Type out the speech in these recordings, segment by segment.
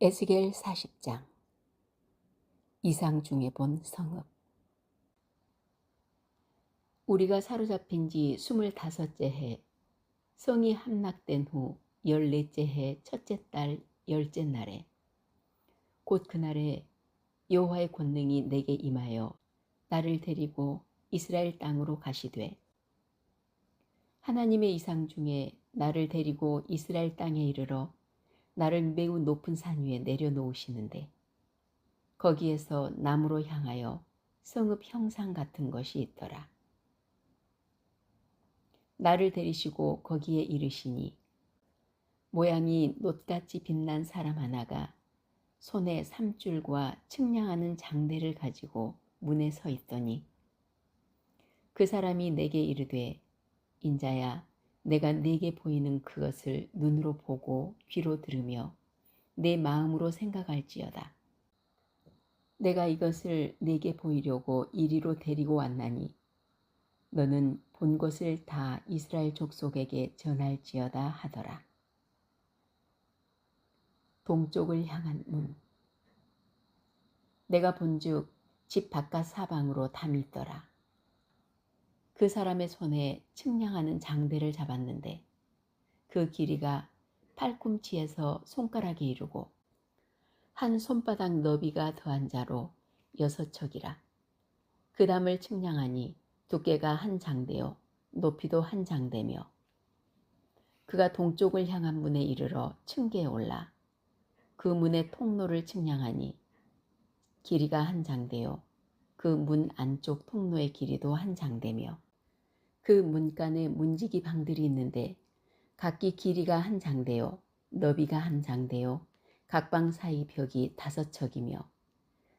에스겔 40장. 이상 중에 본 성읍. 우리가 사로잡힌 지 스물다섯째 해 성이 함락된 후 열넷째 해 첫째 달 열째 날에 곧 그날에 여호와의 권능이 내게 임하여 나를 데리고 이스라엘 땅으로 가시되 하나님의 이상 중에 나를 데리고 이스라엘 땅에 이르러 나를 매우 높은 산 위에 내려놓으시는데 거기에서 남으로 향하여 성읍 형상 같은 것이 있더라. 나를 데리시고 거기에 이르시니 모양이 놋같이 빛난 사람 하나가 손에 삼줄과 측량하는 장대를 가지고 문에 서 있더니 그 사람이 내게 이르되 인자야 내가 네게 보이는 그것을 눈으로 보고 귀로 들으며 내 마음으로 생각할지어다. 내가 이것을 네게 보이려고 이리로 데리고 왔나니 너는 본 것을 다 이스라엘 족속에게 전할지어다 하더라. 동쪽을 향한 문 내가 본즉 집 바깥 사방으로 담이 있더라. 그 사람의 손에 측량하는 장대를 잡았는데 그 길이가 팔꿈치에서 손가락에 이르고 한 손바닥 너비가 더한 자로 여섯 척이라. 그 담을 측량하니 두께가 한 장대요 높이도 한 장대며 그가 동쪽을 향한 문에 이르러 층계에 올라 그 문의 통로를 측량하니 길이가 한 장대요 그 문 안쪽 통로의 길이도 한 장대며 그 문간에 문지기 방들이 있는데 각기 길이가 한 장대요 너비가 한 장대요 각방 사이 벽이 다섯 척이며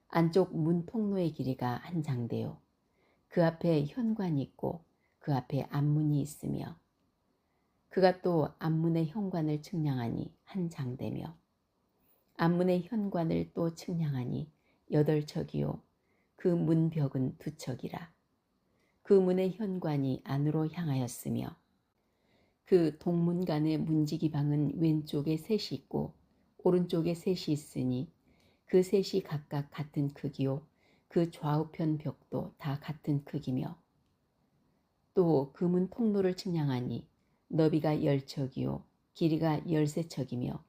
안쪽 문 통로의 길이가 한 장대요. 그 앞에 현관이 있고 그 앞에 앞문이 있으며 그가 또 앞문의 현관을 측량하니 한 장대며 앞문의 현관을 또 측량하니 여덟 척이요. 그 문벽은 두 척이라 그 문의 현관이 안으로 향하였으며 그 동문간의 문지기 방은 왼쪽에 셋이 있고 오른쪽에 셋이 있으니 그 셋이 각각 같은 크기요 그 좌우편 벽도 다 같은 크기며 또그문 통로를 측량하니 너비가 열척이요 길이가 열세 척이며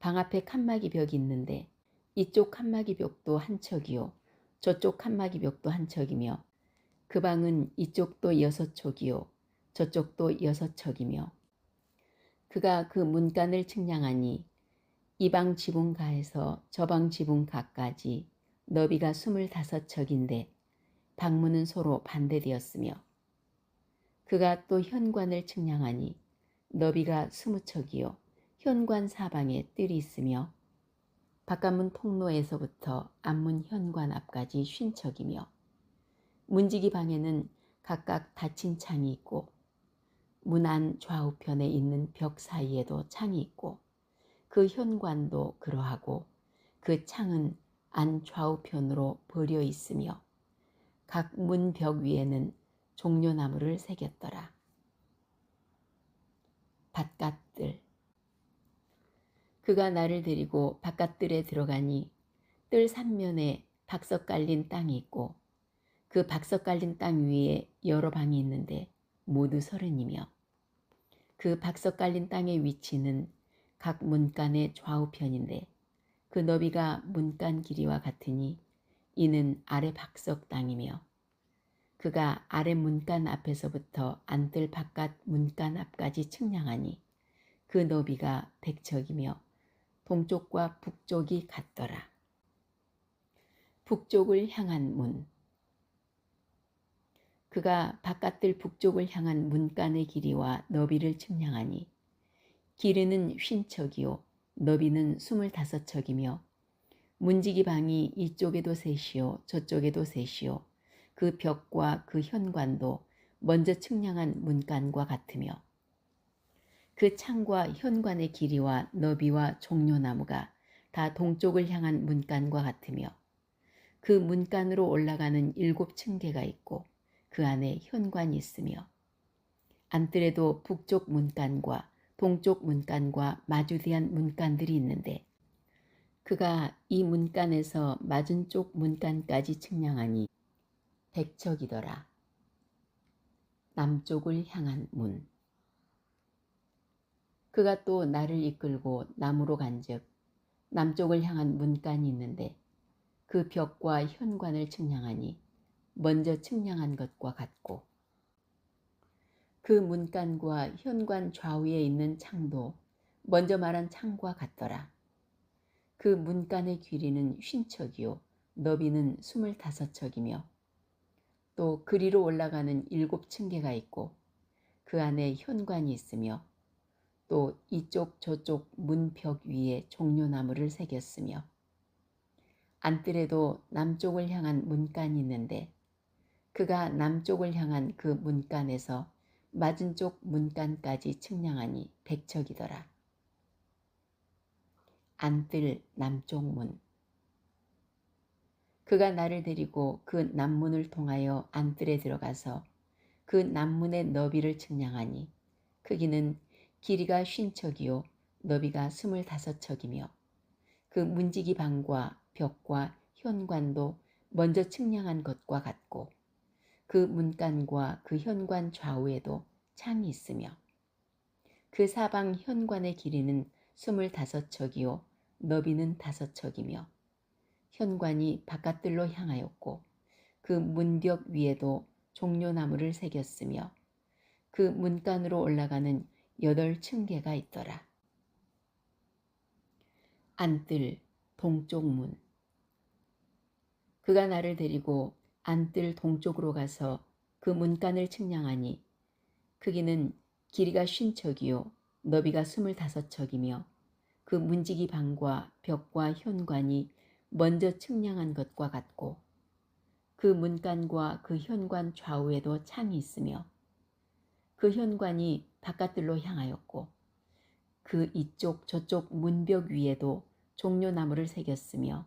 방 앞에 칸막이 벽이 있는데 이쪽 칸막이 벽도 한 척이요 저쪽 칸막이 벽도 한 척이며 그 방은 이쪽도 여섯 척이요. 저쪽도 여섯 척이며. 그가 그 문간을 측량하니 이 방 지붕가에서 저 방 지붕가까지 너비가 스물다섯 척인데 방문은 서로 반대되었으며. 그가 또 현관을 측량하니 너비가 스무 척이요. 현관 사방에 뜰이 있으며 바깥문 통로에서부터 앞문 현관 앞까지 쉰 척이며 문지기 방에는 각각 닫힌 창이 있고 문 안 좌우편에 있는 벽 사이에도 창이 있고 그 현관도 그러하고 그 창은 안 좌우편으로 버려 있으며 각 문 벽 위에는 종려나무를 새겼더라. 바깥들 그가 나를 데리고 바깥들에 들어가니 뜰 삼면에 박석 깔린 땅이 있고 그 박석 깔린 땅 위에 여러 방이 있는데 모두 서른이며 그 박석 깔린 땅의 위치는 각 문간의 좌우편인데 그 너비가 문간 길이와 같으니 이는 아래 박석 땅이며 그가 아래 문간 앞에서부터 안뜰 바깥 문간 앞까지 측량하니 그 너비가 백척이며 동쪽과 북쪽이 같더라. 북쪽을 향한 문 그가 바깥들 북쪽을 향한 문간의 길이와 너비를 측량하니 길이는 쉰척이요 너비는 스물다섯 척이며 문지기 방이 이쪽에도 셋이요 저쪽에도 셋이요 그 벽과 그 현관도 먼저 측량한 문간과 같으며 그 창과 현관의 길이와 너비와 종려나무가 다 동쪽을 향한 문간과 같으며 그 문간으로 올라가는 일곱 층계가 있고 그 안에 현관이 있으며 안뜰에도 북쪽 문간과 동쪽 문간과 마주대한 문간들이 있는데 그가 이 문간에서 맞은 쪽 문간까지 측량하니 백척이더라. 남쪽을 향한 문. 그가 또 나를 이끌고 남으로 간즉 남쪽을 향한 문간이 있는데 그 벽과 현관을 측량하니 먼저 측량한 것과 같고 그 문간과 현관 좌우에 있는 창도 먼저 말한 창과 같더라. 그 문간의 길이는 쉰척이요 너비는 스물다섯 척이며 또 그리로 올라가는 일곱 층계가 있고 그 안에 현관이 있으며 또 이쪽 저쪽 문벽 위에 종려나무를 새겼으며 안뜰에도 남쪽을 향한 문간이 있는데 그가 남쪽을 향한 그 문간에서 맞은 쪽 문간까지 측량하니 백척이더라. 안뜰 남쪽 문. 그가 나를 데리고 그 남문을 통하여 안뜰에 들어가서 그 남문의 너비를 측량하니 크기는 길이가 쉰척이요 너비가 스물다섯 척이며 그 문지기 방과 벽과 현관도 먼저 측량한 것과 같고 그 문간과 그 현관 좌우에도 창이 있으며 그 사방 현관의 길이는 스물다섯 척이요 너비는 다섯 척이며 현관이 바깥들로 향하였고 그 문벽 위에도 종려나무를 새겼으며 그 문간으로 올라가는 여덟 층계가 있더라. 안뜰 동쪽 문 그가 나를 데리고 안뜰 동쪽으로 가서 그 문간을 측량하니 크기는 길이가 쉰 척이요 너비가 스물다섯 척이며 그 문지기 방과 벽과 현관이 먼저 측량한 것과 같고 그 문간과 그 현관 좌우에도 창이 있으며 그 현관이 바깥들로 향하였고 그 이쪽 저쪽 문벽 위에도 종려나무를 새겼으며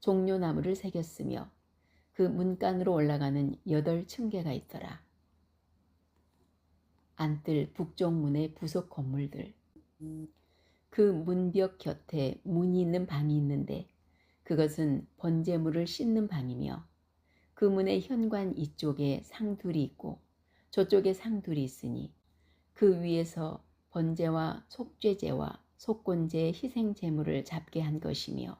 종려나무를 새겼으며 그 문간으로 올라가는 여덟 층계가 있더라. 안뜰 북쪽 문의 부속 건물들. 그 문벽 곁에 문이 있는 방이 있는데 그것은 번제물을 씻는 방이며 그 문의 현관 이쪽에 상둘이 있고 저쪽에 상둘이 있으니 그 위에서 번제와 속죄제와 속건제의 희생 제물을 잡게 한 것이며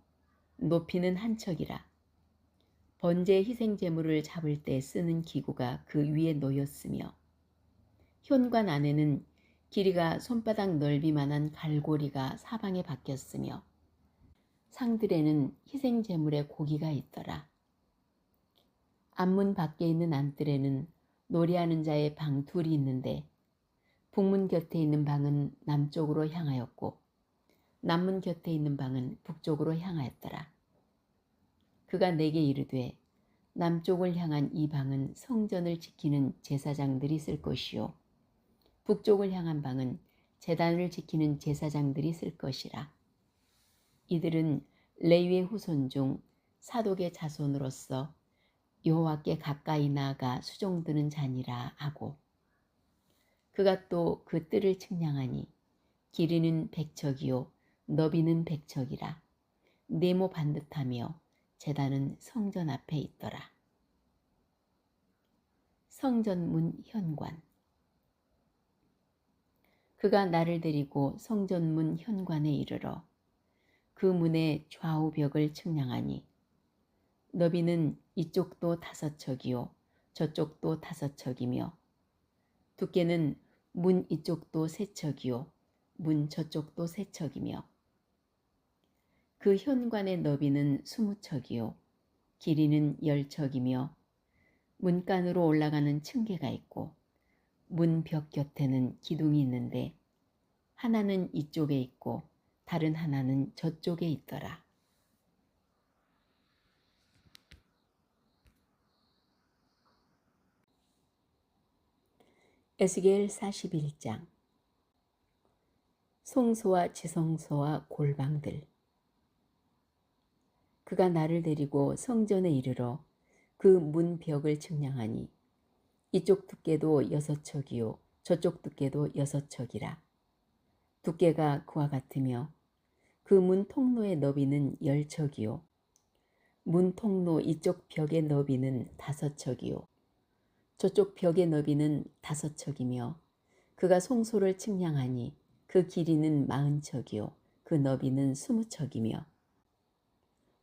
높이는 한 척이라. 번제 희생 제물을 잡을 때 쓰는 기구가 그 위에 놓였으며 현관 안에는 길이가 손바닥 넓이만한 갈고리가 사방에 박혔으며 상들에는 희생 제물의 고기가 있더라. 앞문 밖에 있는 안뜰에는 노래하는 자의 방 둘이 있는데 북문 곁에 있는 방은 남쪽으로 향하였고 남문 곁에 있는 방은 북쪽으로 향하였더라. 그가 내게 이르되 남쪽을 향한 이 방은 성전을 지키는 제사장들이 쓸 것이요 북쪽을 향한 방은 재단을 지키는 제사장들이 쓸 것이라. 이들은 레위의 후손 중 사독의 자손으로서 여호와께 가까이 나아가 수종드는 자니라 하고 그가 또 그 뜰을 측량하니 길이는 백척이요 너비는 백척이라 네모 반듯하며 재단은 성전 앞에 있더라. 성전 문 현관 그가 나를 데리고 성전 문 현관에 이르러 그 문의 좌우 벽을 측량하니 너비는 이쪽도 다섯 척이요 저쪽도 다섯 척이며 두께는 문 이쪽도 세 척이요 문 저쪽도 세 척이며 그 현관의 너비는 스무 척이요. 길이는 열 척이며 문간으로 올라가는 층계가 있고 문 벽 곁에는 기둥이 있는데 하나는 이쪽에 있고 다른 하나는 저쪽에 있더라. 에스겔 41장. 송소와 지성소와 골방들 그가 나를 데리고 성전에 이르러 그 문벽을 측량하니 이쪽 두께도 여섯 척이요 저쪽 두께도 여섯 척이라. 두께가 그와 같으며 그 문 통로의 너비는 열 척이요 문 통로 이쪽 벽의 너비는 다섯 척이요 저쪽 벽의 너비는 다섯 척이며 그가 송소를 측량하니 그 길이는 마흔 척이요 그 너비는 스무 척이며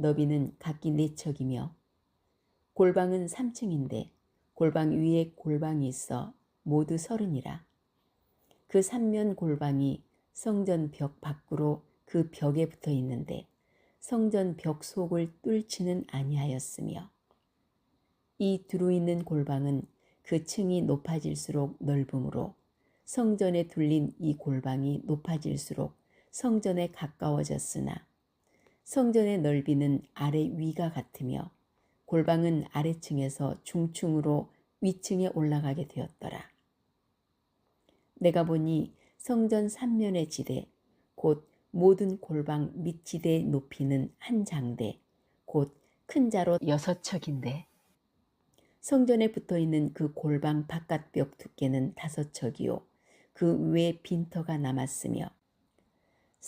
너비는 각기 네 척이며 골방은 3층인데 골방 위에 골방이 있어 모두 서른이라. 그 삼면 골방이 성전 벽 밖으로 그 벽에 붙어 있는데 성전 벽 속을 뚫지는 아니하였으며 이 두루 있는 골방은 그 층이 높아질수록 넓음으로 성전에 둘린 이 골방이 높아질수록 성전에 가까워졌으나 성전의 넓이는 아래 위가 같으며 골방은 아래층에서 중층으로 위층에 올라가게 되었더라. 내가 보니 성전 삼면의 지대 곧 모든 골방 밑 지대의 높이는 한 장대 곧 큰 자로 여섯 척인데 성전에 붙어 있는 그 골방 바깥 벽 두께는 다섯 척이요 그 외 빈터가 남았으며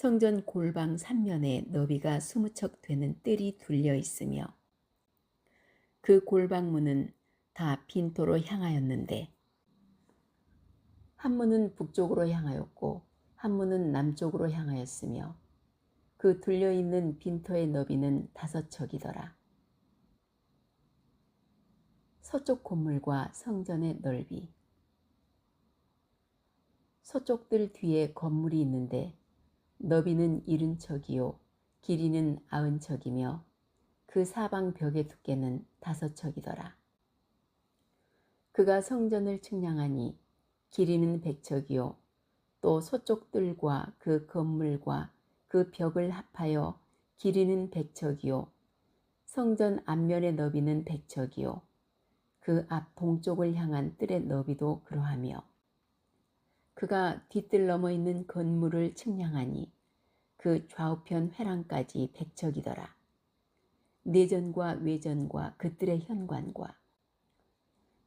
성전 골방 삼면에 너비가 스무 척 되는 뜰이 둘려 있으며 그 골방문은 다 빈토로 향하였는데 한 문은 북쪽으로 향하였고 한 문은 남쪽으로 향하였으며 그 둘려 있는 빈터의 너비는 다섯 척이더라. 서쪽 건물과 성전의 넓이 서쪽들 뒤에 건물이 있는데 너비는 이른 척이요. 길이는 아흔 척이며 그 사방 벽의 두께는 다섯 척이더라. 그가 성전을 측량하니 길이는 백 척이요. 또 서쪽들과 그 건물과 그 벽을 합하여 길이는 백 척이요. 성전 앞면의 너비는 백 척이요. 그 앞 동쪽을 향한 뜰의 너비도 그러하며 그가 뒤뜰 넘어 있는 건물을 측량하니 그 좌우편 회랑까지 백척이더라. 내전과 외전과 그들의 현관과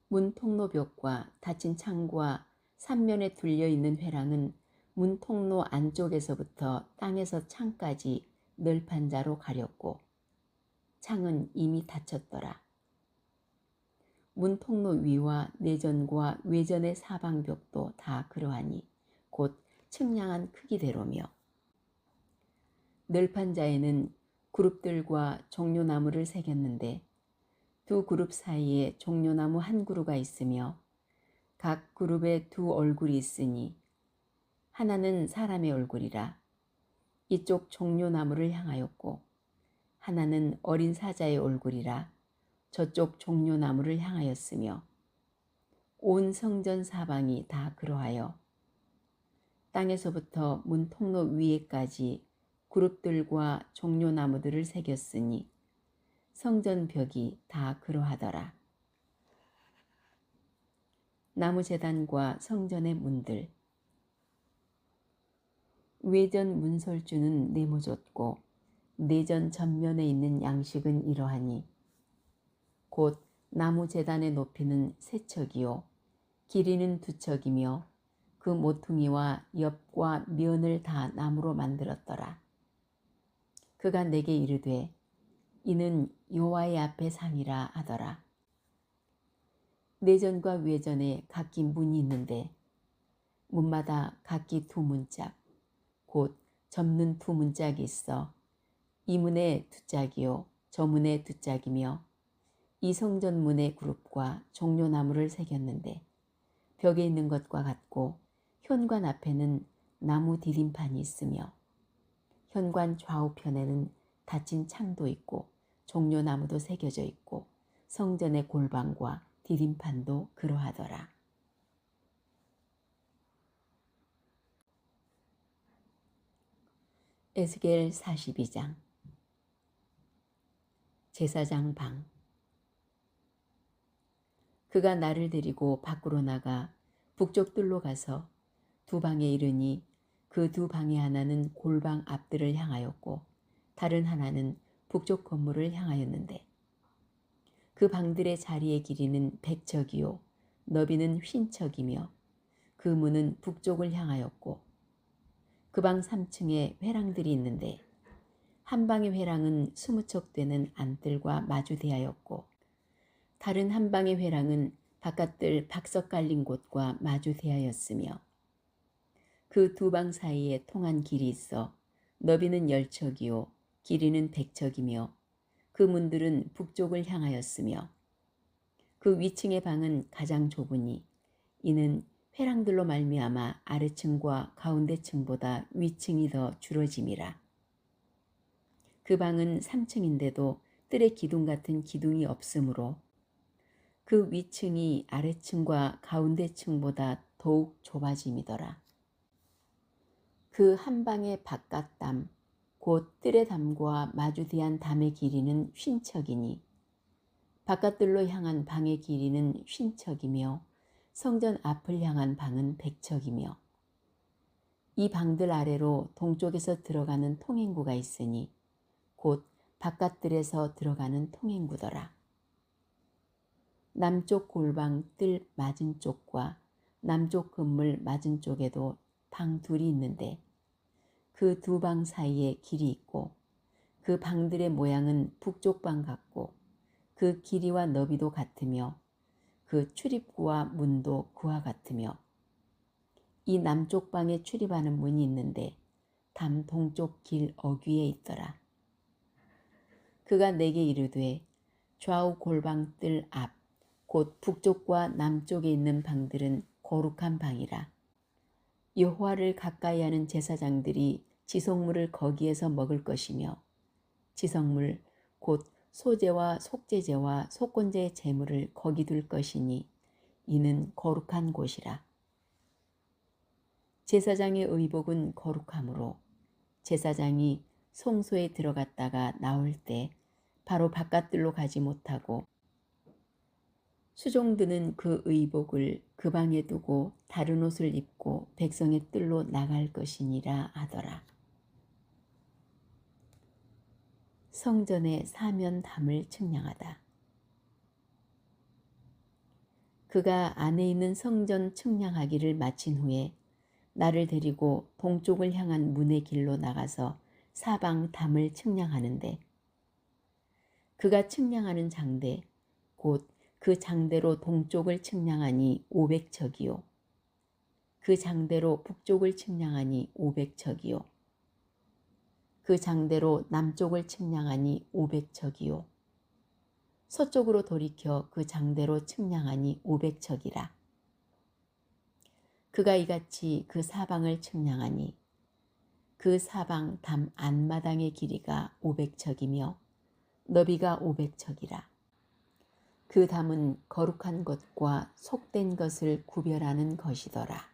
문 통로벽과 닫힌 창과 삼면에 둘려 있는 회랑은 문 통로 안쪽에서부터 땅에서 창까지 널판 자로 가렸고 창은 이미 닫혔더라. 문 통로 위와 내전과 외전의 사방벽도 다 그러하니 곧 측량한 크기대로며 널판자에는 그룹들과 종려나무를 새겼는데 두 그룹 사이에 종려나무 한 그루가 있으며 각 그룹에 두 얼굴이 있으니 하나는 사람의 얼굴이라 이쪽 종려나무를 향하였고 하나는 어린 사자의 얼굴이라 저쪽 종려나무를 향하였으며 온 성전 사방이 다 그러하여 땅에서부터 문 통로 위에까지 그룹들과 종려나무들을 새겼으니 성전 벽이 다 그러하더라. 나무 재단과 성전의 문들 외전 문설주는 네모졌고 내전 전면에 있는 양식은 이러하니 곧 나무 재단의 높이는 세 척이요 길이는 두 척이며 그 모퉁이와 옆과 면을 다 나무로 만들었더라. 그가 내게 이르되 이는 여호와의 앞에 상이라 하더라. 내전과 외전에 각기 문이 있는데 문마다 각기 두 문짝 곧 접는 두 문짝이 있어 이 문에 두 짝이요 저 문에 두 짝이며 이 성전 문의 그룹과 종려나무를 새겼는데 벽에 있는 것과 같고 현관 앞에는 나무 디딤판이 있으며 현관 좌우편에는 닫힌 창도 있고 종려나무도 새겨져 있고 성전의 골방과 디딤판도 그러하더라. 에스겔 42장 제사장 방 그가 나를 데리고 밖으로 나가 북쪽 뜰로 가서 두 방에 이르니 그 두 방의 하나는 골방 앞들을 향하였고 다른 하나는 북쪽 건물을 향하였는데. 그 방들의 자리의 길이는 백척이요 너비는 휜척이며 그 문은 북쪽을 향하였고 그 방 3층에 회랑들이 있는데 한 방의 회랑은 스무 척 되는 안뜰과 마주대하였고 다른 한 방의 회랑은 바깥들 박석 깔린 곳과 마주대하였으며 그 두 방 사이에 통한 길이 있어 너비는 열척이요 길이는 백척이며 그 문들은 북쪽을 향하였으며 그 위층의 방은 가장 좁으니 이는 회랑들로 말미암아 아래층과 가운데층보다 위층이 더 줄어짐이라. 그 방은 3층인데도 뜰의 기둥 같은 기둥이 없으므로 그 위층이 아래층과 가운데층보다 더욱 좁아짐이더라. 그 한 방의 바깥 담, 곧 뜰의 담과 마주대한 담의 길이는 쉰척이니 바깥들로 향한 방의 길이는 쉰척이며 성전 앞을 향한 방은 백척이며 이 방들 아래로 동쪽에서 들어가는 통행구가 있으니 곧 바깥들에서 들어가는 통행구더라. 남쪽 골방 뜰 맞은 쪽과 남쪽 건물 맞은 쪽에도 방 둘이 있는데 그 두 방 사이에 길이 있고 그 방들의 모양은 북쪽 방 같고 그 길이와 너비도 같으며 그 출입구와 문도 그와 같으며 이 남쪽 방에 출입하는 문이 있는데 담 동쪽 길 어귀에 있더라. 그가 내게 이르되 좌우 골방 뜰 앞, 곧 북쪽과 남쪽에 있는 방들은 거룩한 방이라. 여호와를 가까이 하는 제사장들이 지성물을 거기에서 먹을 것이며 지성물 곧 소제와 속제제와 속건제의 제물을 거기 둘 것이니 이는 거룩한 곳이라. 제사장의 의복은 거룩하므로 제사장이 성소에 들어갔다가 나올 때 바로 바깥들로 가지 못하고 수종드는 그 의복을 그 방에 두고 다른 옷을 입고 백성의 뜰로 나갈 것이니라 하더라. 성전의 사면 담을 측량하다. 그가 안에 있는 성전 측량하기를 마친 후에 나를 데리고 동쪽을 향한 문의 길로 나가서 사방 담을 측량하는데 그가 측량하는 장대 곧 그 장대로 동쪽을 측량하니 500척이요 그 장대로 북쪽을 측량하니 500척이요 그 장대로 남쪽을 측량하니 500척이요. 서쪽으로 돌이켜 그 장대로 측량하니 500척이라. 그가 이같이 그 사방을 측량하니 그 사방 담 안마당의 길이가 500척이며 너비가 500척이라. 그 담은 거룩한 것과 속된 것을 구별하는 것이더라.